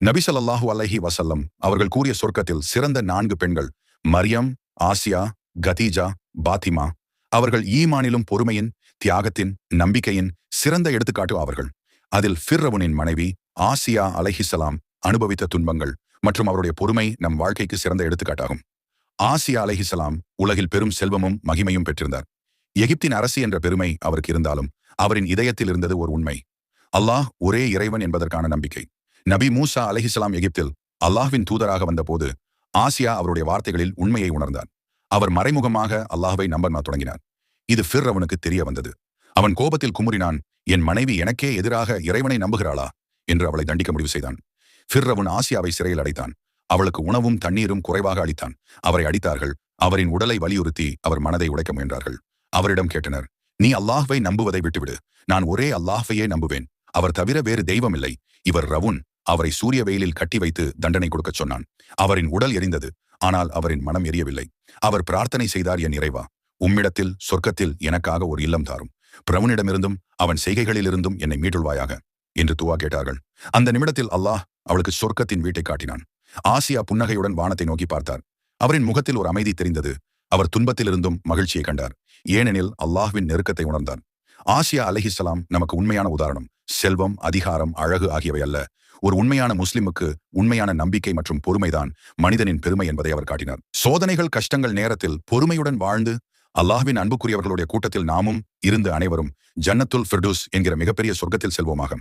நபிசல்லாஹு அலஹி அலைஹி அவர்கள் கூறிய சொர்க்கத்தில் சிறந்த நான்கு பெண்கள் மரியம் ஆசியா கதீஜா பாத்திமா. அவர்கள் ஈமானிலும் பொறுமையின் தியாகத்தின் நம்பிக்கையின் சிறந்த எடுத்துக்காட்டு அவர்கள் அதில் ஃபிர்ரவுனின் மனைவி ஆசியா அலஹிசலாம் அனுபவித்த துன்பங்கள் மற்றும் அவருடைய பொறுமை நம் வாழ்க்கைக்கு சிறந்த எடுத்துக்காட்டாகும். ஆசியா அலஹிசலாம் உலகில் பெரும் செல்வமும் மகிமையும் பெற்றிருந்தார். எகிப்தின் அரசு என்ற பெருமை அவருக்கு இருந்தாலும் அவரின் இதயத்தில் இருந்தது ஒரு உண்மை. அல்லாஹ் ஒரே இறைவன் என்பதற்கான நம்பிக்கை. நபி மூசா அலைஹிஸ்ஸலாம் எகிப்தில் அல்லாஹ்வின் தூதராக வந்தபோது ஆசியா அவருடைய வார்த்தைகளில் உண்மையை உணர்ந்தான். அவர் மறைமுகமாக அல்லாஹ்வை நம்ப தொடங்கினார் இது ஃபிர் அவனுக்கு தெரிய வந்தது. அவன் கோபத்தில் குமுறினான் என் மனைவி எனக்கே எதிராக இறைவனை நம்புகிறாளா? என்று அவளை தண்டிக்க முடிவு செய்தான். ஃபிர் அவன் ஆசியாவை சிறையில் அடைத்தான். அவளுக்கு உணவும் தண்ணீரும் குறைவாக அளித்தான். அவரை அடித்தார்கள். அவரின் உடலை வலியுறுத்தி அவர் மனதை உடைக்க முயன்றார்கள். அவரிடம் கேட்டனர் நீ அல்லாஹ்வை நம்புவதை விட்டுவிடு. நான் ஒரே அல்லாஹ்வையே நம்புவேன். அவர் தவிர வேறு தெய்வம் இல்லை. இவர் ரவுன். அவரை சூரிய வெயிலில் கட்டி வைத்து தண்டனை கொடுக்கச் சொன்னான். அவரின் உடல் எரிந்தது ஆனால் அவரின் மனம் எரியவில்லை. அவர் பிரார்த்தனை செய்தார் என் இறைவா உம்மிடத்தில் சொர்க்கத்தில் எனக்காக ஒரு இல்லம் தாரும். பிரவுனிடமிருந்தும் அவன் செய்கைகளிலிருந்தும் என்னை மீட்டுள்வாயாக என்று துவா கேட்டார்கள். அந்த நிமிடத்தில் அல்லாஹ் அவளுக்கு சொர்க்கத்தின் வீட்டை காட்டினான். ஆசியா புன்னகையுடன் வானத்தை நோக்கி பார்த்தார். அவரின் முகத்தில் ஒரு அமைதி தெரிந்தது. அவர் துன்பத்திலிருந்தும் மகிழ்ச்சியை கண்டார். ஏனெனில் அல்லாஹ்வின் நெருக்கத்தை உணர்ந்தார். ஆசியா அலைஹிஸ்ஸலாம் நமக்கு உண்மையான உதாரணம். செல்வம் அதிகாரம் அழகு ஆகியவை அல்ல. ஒரு உண்மையான முஸ்லிமுக்கு உண்மையான நம்பிக்கை மற்றும் பொறுமைதான் மனிதனின் பெருமை என்பதை அவர் காட்டினார். சோதனைகள் கஷ்டங்கள் நேரத்தில் பொறுமையுடன் வாழ்ந்து அல்லாஹ்வின் அன்புக்குரியவர்களுடைய கூட்டத்தில் நாமும் இருந்து அனைவரும் ஜன்னத்துல் ஃபிர்டூஸ் என்கிற மிகப்பெரிய சொர்க்கத்தில் செல்வோமாக.